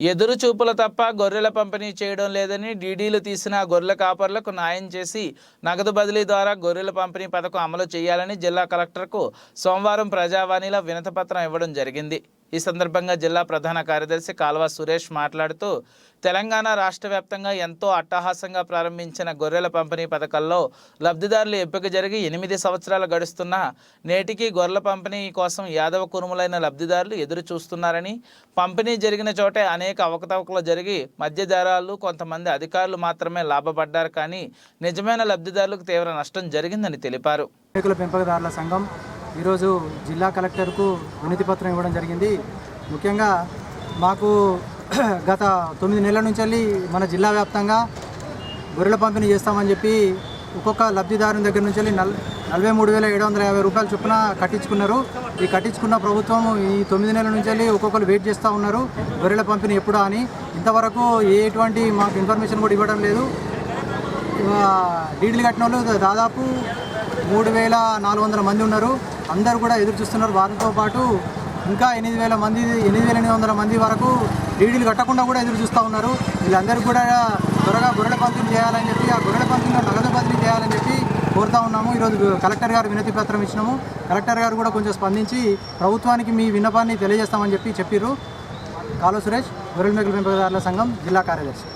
ఎదురు చూపుల తప్ప గొర్రెల పంపిణీ చేయడం లేదని డీడీలు తీసిన గొర్రెల కాపర్లకు న్యాయం చేసి నగదు బదిలీ ద్వారా గొర్రెల పంపిణీ పథకం అమలు చేయాలని జిల్లా కలెక్టర్కు సోమవారం ప్రజావాణిలో వినతపత్రం ఇవ్వడం జరిగింది. ఈ సందర్భంగా జిల్లా ప్రధాన కార్యదర్శి కాల్వ సురేష్ మాట్లాడుతూ తెలంగాణ రాష్ట్ర వ్యాప్తంగా ఎంతో అట్టహాసంగా ప్రారంభించిన గొర్రెల పంపిణీ పథకంలో లబ్ధిదారులు ఎంపిక జరిగి ఎనిమిది సంవత్సరాలు గడుస్తున్నా నేటికి గొర్రెల పంపిణీ కోసం యాదవ కురుములైన లబ్ధిదారులు ఎదురు చూస్తున్నారని పంపిణీ జరిగిన చోటే అనేక అవకతవకలు జరిగి మధ్యదారాలు కొంతమంది అధికారులు మాత్రమే లాభపడ్డారు కానీ నిజమైన లబ్ధిదారులకు తీవ్ర నష్టం జరిగిందని తెలిపారు. పెంపకదారుల సంఘం ఈరోజు జిల్లా కలెక్టర్కు వినతి పత్రం ఇవ్వడం జరిగింది. ముఖ్యంగా మాకు గత తొమ్మిది నెలల నుంచి వెళ్ళి మన జిల్లా వ్యాప్తంగా గొర్రెల పంపిణీ చేస్తామని చెప్పి ఒక్కొక్క లబ్ధిదారుని దగ్గర నుంచి వెళ్ళి నల్ నలభై మూడు వేల ఏడు వందల యాభై రూపాయలు చొప్పున కట్టించుకున్నారు. ఈ కట్టించుకున్న ప్రభుత్వం ఈ తొమ్మిది నెలల నుంచి వెళ్ళి ఒక్కొక్కరు వెయిట్ చేస్తూ ఉన్నారు. గొర్రెల పంపిణీ ఎప్పుడా అని. ఇంతవరకు ఎటువంటి మాకు ఇన్ఫర్మేషన్ కూడా ఇవ్వడం లేదు. డీడీలు కట్టిన వాళ్ళు దాదాపు మూడు వేల నాలుగు వందల మంది ఉన్నారు. అందరూ కూడా ఎదురు చూస్తున్నారు. వారితో పాటు ఇంకా ఎనిమిది వేల మంది ఎనిమిది వేల ఎనిమిది వందల మంది వరకు డీడీలు కట్టకుండా కూడా ఎదురు చూస్తూ ఉన్నారు. వీళ్ళందరూ కూడా త్వరగా గొర్రెల పంపిణీ చేయాలని చెప్పి ఆ గొర్రెల పంపిణీలో నగదు బదిలీ చేయాలని చెప్పి కోరుతా ఉన్నాము. ఈరోజు కలెక్టర్ గారు వినతి పత్రం ఇచ్చినాము. కలెక్టర్ గారు కూడా కొంచెం స్పందించి ప్రభుత్వానికి మీ విన్నపాన్ని తెలియజేస్తామని చెప్పి చెప్పిర్రు. కాలో సురేష్ గొర్రెల మేకల పెంపకదారుల సంఘం జిల్లా కార్యదర్శి.